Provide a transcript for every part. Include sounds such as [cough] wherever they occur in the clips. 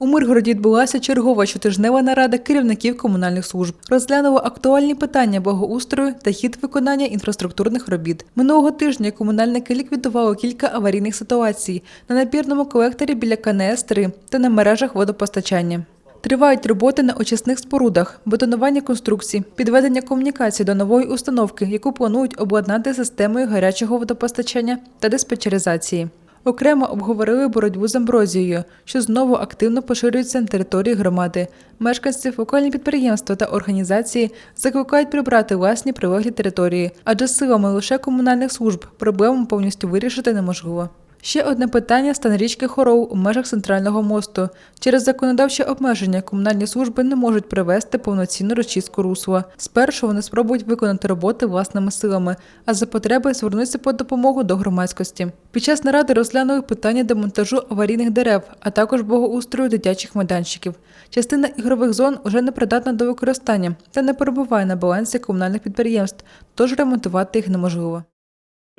У Миргороді відбулася чергова щотижнева нарада керівників комунальних служб. Розглянули актуальні питання благоустрою та хід виконання інфраструктурних робіт. Минулого тижня комунальники ліквідували кілька аварійних ситуацій на напірному колекторі біля КНС 3 та на мережах водопостачання. Тривають роботи на очисних спорудах, бетонування конструкцій, підведення комунікацій до нової установки, яку планують обладнати системою гарячого водопостачання та диспетчеризації. Окремо обговорили боротьбу з амброзією, що знову активно поширюється на території громади. Мешканців, локальні підприємства та організації закликають прибрати власні прилеглі території, адже силами лише комунальних служб проблему повністю вирішити неможливо. Ще одне питання стан річки Хоров у межах центрального мосту. Через законодавче обмеження комунальні служби не можуть привести повноцінну розчистку русла. Спершу вони спробують виконати роботи власними силами, а за потреби звернуться по допомогу до громадськості. Під час наради розглянули питання демонтажу аварійних дерев, а також благоустрою дитячих майданчиків. Частина ігрових зон уже не придатна до використання та не перебуває на балансі комунальних підприємств, тож ремонтувати їх неможливо.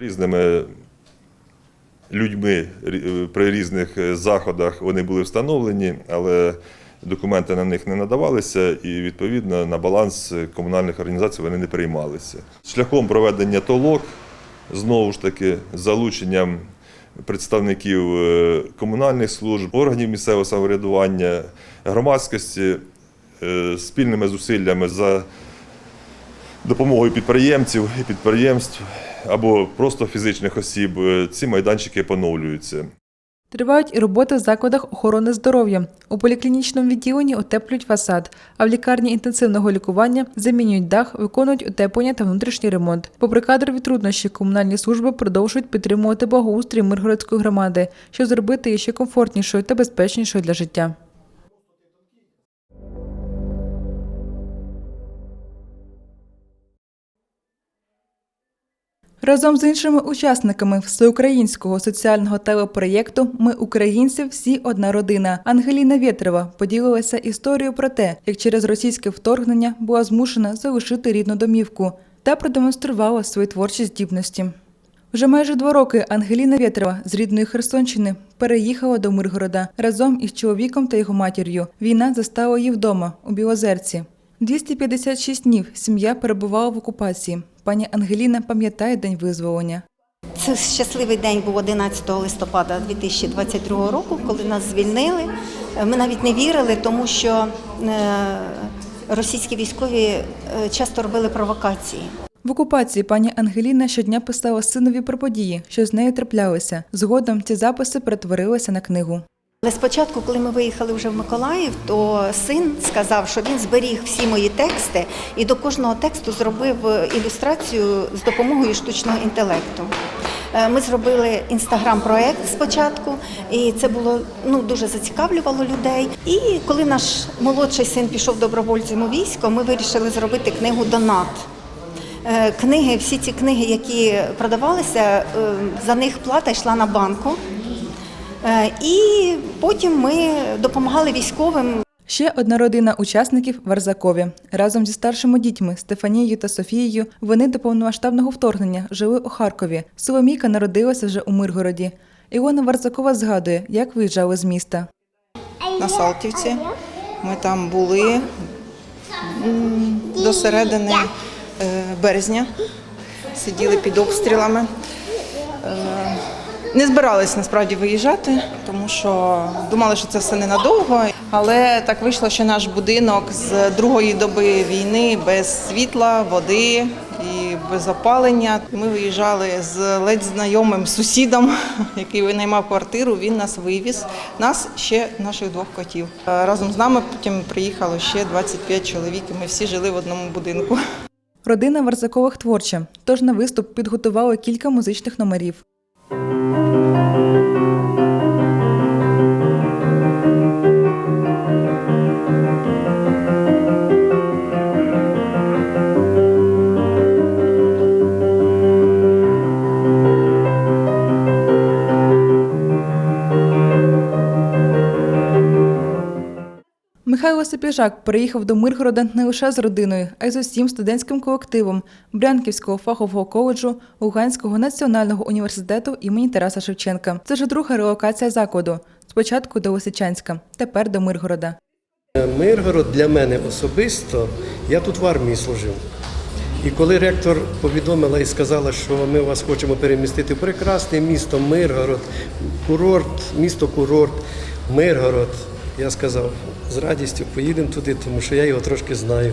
Різними людьми при різних е, заходах вони були встановлені, але документи на них не надавалися, і відповідно на баланс комунальних організацій вони не приймалися. Шляхом проведення толок, знову ж таки, залученням представників е, комунальних служб, органів місцевого самоврядування, громадськості е, спільними зусиллями за допомогою підприємців і підприємств або просто фізичних осіб е, ці майданчики поновлюються. Тривають і роботи в закладах охорони здоров'я. У поліклінічному відділенні утеплюють фасад, а в лікарні інтенсивного лікування замінюють дах, виконують утеплення та внутрішній ремонт. Попри кадрові труднощі, комунальні служби продовжують підтримувати благоустрій Миргородської громади, щоб зробити її ще комфортнішою та безпечнішою для життя. Разом з іншими учасниками всеукраїнського соціального телепроєкту Ми українці всі одна родина. Ангеліна Вєтрова поділилася історією про те, як через російське вторгнення була змушена залишити рідну домівку та продемонструвала свої творчі здібності. Вже майже два роки Ангеліна Вєтрова з рідної Херсонщини переїхала до Миргорода разом із чоловіком та його матір'ю. Війна застала її вдома у Білозерці. 256 днів сім'я перебувала в окупації. Пані Ангеліна пам'ятає день визволення. Це щасливий день був 11 листопада 2022 року, коли нас звільнили. Ми навіть не вірили, тому що е, російські військові е, часто робили провокації. В окупації пані Ангеліна щодня писала синові про події, що з нею траплялися. Згодом ці записи перетворилися на книгу. Але спочатку, коли ми виїхали вже в Миколаїв, то син сказав, що він зберіг всі мої тексти і до кожного тексту зробив ілюстрацію з допомогою штучного інтелекту. Е, Ми зробили інстаграм-проект спочатку, і це було ну дуже зацікавлювало людей. І коли наш молодший син пішов добровольцем у військо, ми вирішили зробити книгу Донат. Е, Книги, всі ці книги, які продавалися, е, за них плата йшла на банку. Е, І потім ми допомагали військовим. Ще одна родина учасників Варзакові. Разом зі старшими дітьми Стефанією та Софією вони до повномасштабного вторгнення жили у Харкові. Соломійка народилася вже у Миргороді. Ілона Варзакова згадує, як виїжджали з міста. на Салтівці. Ми там були до середини е, березня, сиділи під обстрілами. Не збирались насправді виїжджати, тому що думали, що це все ненадовго. Але так вийшло, що наш будинок з другої доби війни без світла, води і без опалення. Ми виїжджали з ледь знайомим сусідом, [laughs] який винаймав квартиру. Він нас вивіз. Нас ще наших двох котів. Разом з нами потім приїхало ще 25 чоловік. і Ми всі жили в одному будинку. Родина Варзакових творча, тож на виступ підготували кілька музичних номерів. Сапіжак приїхав до Миргорода не лише з родиною, а й з усім студентським колективом Брянківського фахового коледжу Луганського національного університету імені Тараса Шевченка. Це вже друга релокація закладу. Спочатку до Лисичанська, тепер до Миргорода. Миргород для мене особисто, я тут в армії служив. І коли ректор повідомила і сказала, що ми вас хочемо перемістити в прекрасне місто Миргород, курорт, місто курорт, Миргород, я сказав, з радістю поїдемо туди, тому що я його трошки знаю.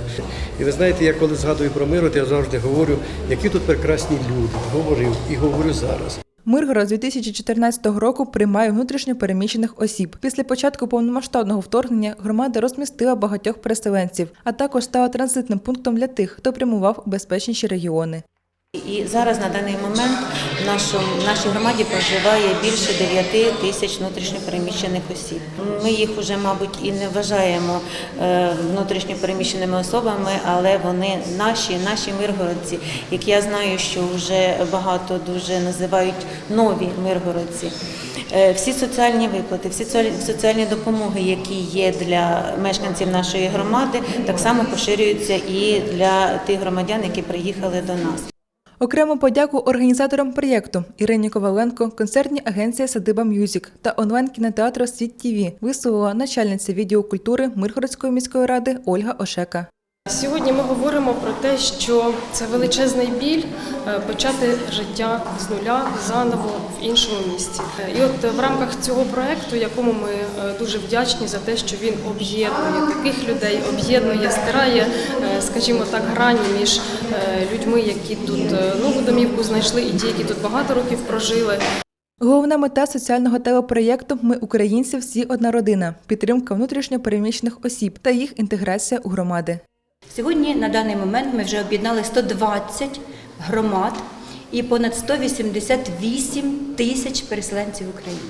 І ви знаєте, я коли згадую про Миргород, я завжди говорю, які тут прекрасні люди. Говорив і говорю зараз. Миргород з 2014 року приймає внутрішньо переміщених осіб. Після початку повномасштабного вторгнення громада розмістила багатьох переселенців, а також стала транзитним пунктом для тих, хто прямував у безпечніші регіони. І зараз на даний момент в нашому в нашій громаді проживає більше 9 тисяч внутрішньопереміщених осіб. Ми їх вже, мабуть, і не вважаємо е, внутрішньопереміщеними особами, але вони наші, наші миргородці, як я знаю, що вже багато дуже називають нові миргородці. Е, Всі соціальні виплати, всі соціальні допомоги, які є для мешканців нашої громади, так само поширюються і для тих громадян, які приїхали до нас. Окрему подяку організаторам проєкту Ірині Коваленко, концертній агенції Садиба Мюзік та онлайн-кінотеатру Світ ТІВІ висловила начальниця відділу культури Миргородської міської ради Ольга Ошека. Сьогодні ми говоримо про те, що це величезний біль е, почати життя з нуля заново в іншому місті. Е, І от е, в рамках цього проекту, якому ми дуже вдячні за те, що він об'єднує таких людей, об'єднує, стирає, скажімо так, грані між людьми, які тут е, нову домівку знайшли, і ті, які тут багато років прожили. Головна мета соціального телепроєкту Ми українці всі одна родина підтримка внутрішньо переміщених осіб та їх інтеграція у громади. Сьогодні на даний момент ми вже об'єднали 120 громад і понад 188 тисяч переселенців України.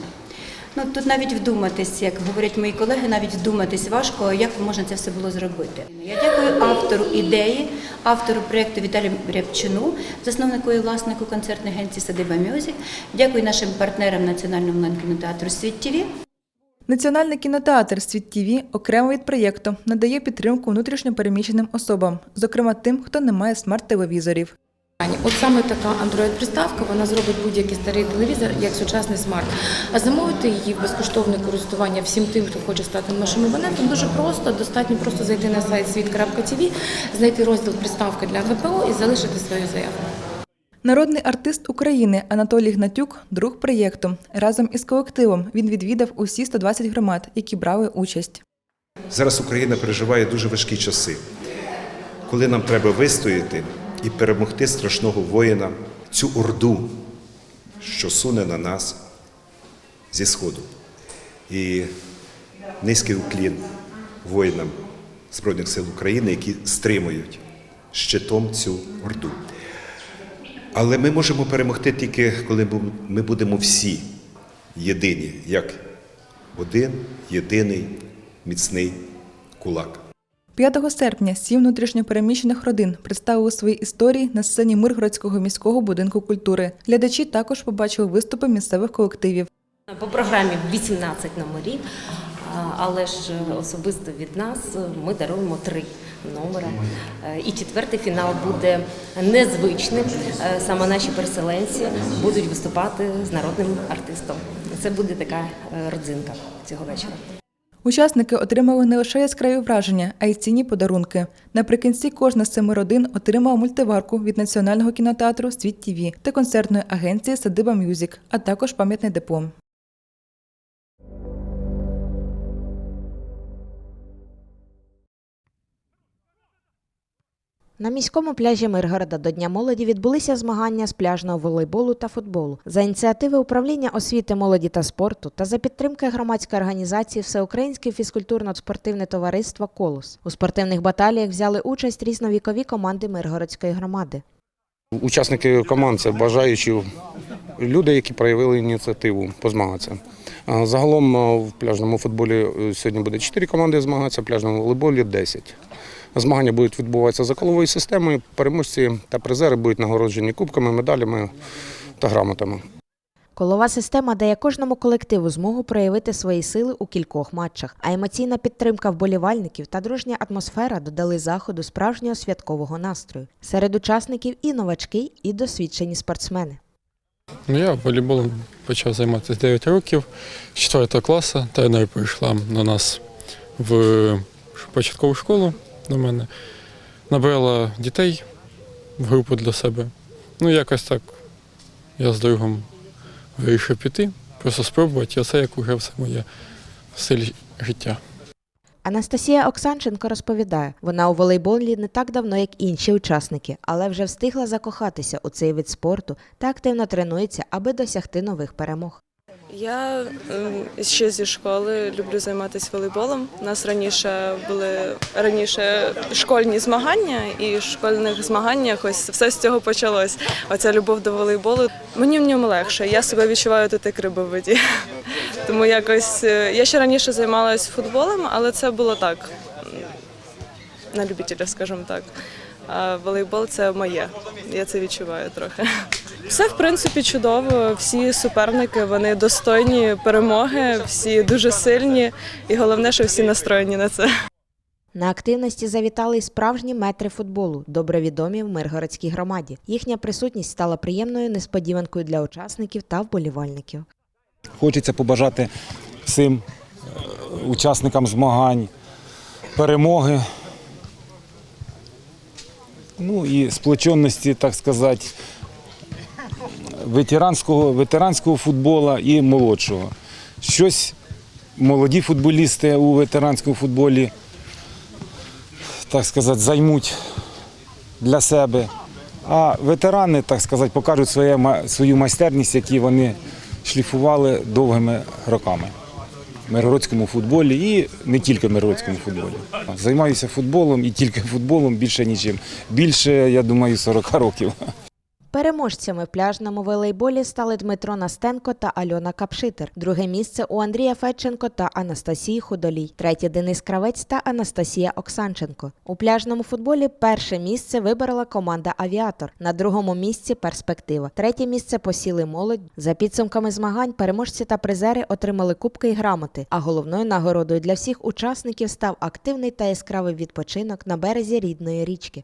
Ну тут навіть вдуматись, як говорять мої колеги, навіть вдуматись важко, як можна це все було зробити. Я дякую автору ідеї, автору проєкту Віталію Рябчину, засновнику і власнику концертної агенції Садиба Мюзик. Дякую нашим партнерам Національному онлайн-кінотеатру Світ ТІВІ. Національний кінотеатр Світ ТІВІ окремо від проєкту надає підтримку внутрішньо переміщеним особам, зокрема тим, хто не має смарт-телевізорів. От саме така Android-приставка, вона зробить будь-який старий телевізор як сучасний смарт. А замовити її в безкоштовне користування всім тим, хто хоче стати нашим абонентом, дуже просто. Достатньо просто зайти на сайт світ.тв, знайти розділ приставка для ВПО і залишити свою заявку. Народний артист України Анатолій Гнатюк – друг проєкту. Разом із колективом він відвідав усі 120 громад, які брали участь. Зараз Україна переживає дуже важкі часи, коли нам треба вистояти і перемогти страшного воїна, цю орду, що суне на нас зі сходу. І низький уклін воїнам Збройних сил України, які стримують щитом цю орду. Але ми можемо перемогти тільки, коли ми будемо всі єдині, як один єдиний міцний кулак. 5 серпня сім внутрішньопереміщених родин представили свої історії на сцені Миргородського міського будинку культури. Глядачі також побачили виступи місцевих колективів. По програмі 18 номерів, але ж особисто від нас ми даруємо три номера. Е, І четвертий фінал буде незвичним. Е, Саме наші переселенці будуть виступати з народним артистом. Це буде така е, родзинка цього вечора. Учасники отримали не лише яскраві враження, а й цінні подарунки. Наприкінці кожна з семи родин отримала мультиварку від національного кінотеатру Світ ТІВІ та концертної агенції Садиба Мюзік, а також пам'ятний диплом. На міському пляжі Миргорода до Дня молоді відбулися змагання з пляжного волейболу та футболу. За ініціативи управління освіти, молоді та спорту та за підтримки громадської організації Всеукраїнське фізкультурно-спортивне товариство Колос. У спортивних баталіях взяли участь різновікові команди Миргородської громади. Учасники команд це бажаючі люди, які проявили ініціативу позмагатися. Загалом в пляжному футболі е, сьогодні буде 4 команди змагатися, в пляжному волейболі 10. Змагання будуть відбуватися за коловою системою. Переможці та призери будуть нагороджені кубками, медалями та грамотами. Колова система дає кожному колективу змогу проявити свої сили у кількох матчах, а емоційна підтримка вболівальників та дружня атмосфера додали заходу справжнього святкового настрою. Серед учасників і новачки, і досвідчені спортсмени. Ну, Я волейболом почав займатися 9 років, з 4 класу. Тренер прийшла до нас в початкову школу до мене, набрала дітей в групу для себе. Ну, якось так я з другом вирішив піти, просто спробувати, а це як уже все моє стиль життя. Анастасія Оксанченко розповідає, вона у волейболі не так давно, як інші учасники, але вже встигла закохатися у цей вид спорту та активно тренується, аби досягти нових перемог. Я ем, ще зі школи люблю займатися волейболом. У нас раніше були раніше школьні змагання, і в школьних змаганнях ось все з цього почалось. Оця любов до волейболу. Мені в ньому легше. Я себе відчуваю тут як риба в воді. [laughs] Тому якось е, я ще раніше займалась футболом, але це було так на любителя, скажімо так. А волейбол це моє. Я це відчуваю трохи. Все в принципі чудово. Всі суперники вони достойні перемоги, всі дуже сильні, і головне, що всі настроєні на це. На активності завітали й справжні метри футболу, добре відомі в Миргородській громаді. Їхня присутність стала приємною несподіванкою для учасників та вболівальників. Хочеться побажати всім е, учасникам змагань перемоги. Ну і сплоченості, так сказати, ветеранського, ветеранського футболу і молодшого. Щось молоді футболісти у ветеранському футболі, так сказати, займуть для себе. А ветерани, так сказати, покажуть своє, свою майстерність, які вони шліфували довгими роками миргородському футболі і не тільки в миргородському футболі. Займаюся футболом і тільки футболом більше нічим. Більше, я думаю, 40 років. Переможцями в пляжному волейболі стали Дмитро Настенко та Альона Капшитер. Друге місце у Андрія Федченко та Анастасії Худолій. Третє Денис Кравець та Анастасія Оксанченко. У пляжному футболі перше місце виборола команда Авіатор. На другому місці перспектива. Третє місце посіли молодь. За підсумками змагань переможці та призери отримали кубки і грамоти. А головною нагородою для всіх учасників став активний та яскравий відпочинок на березі рідної річки.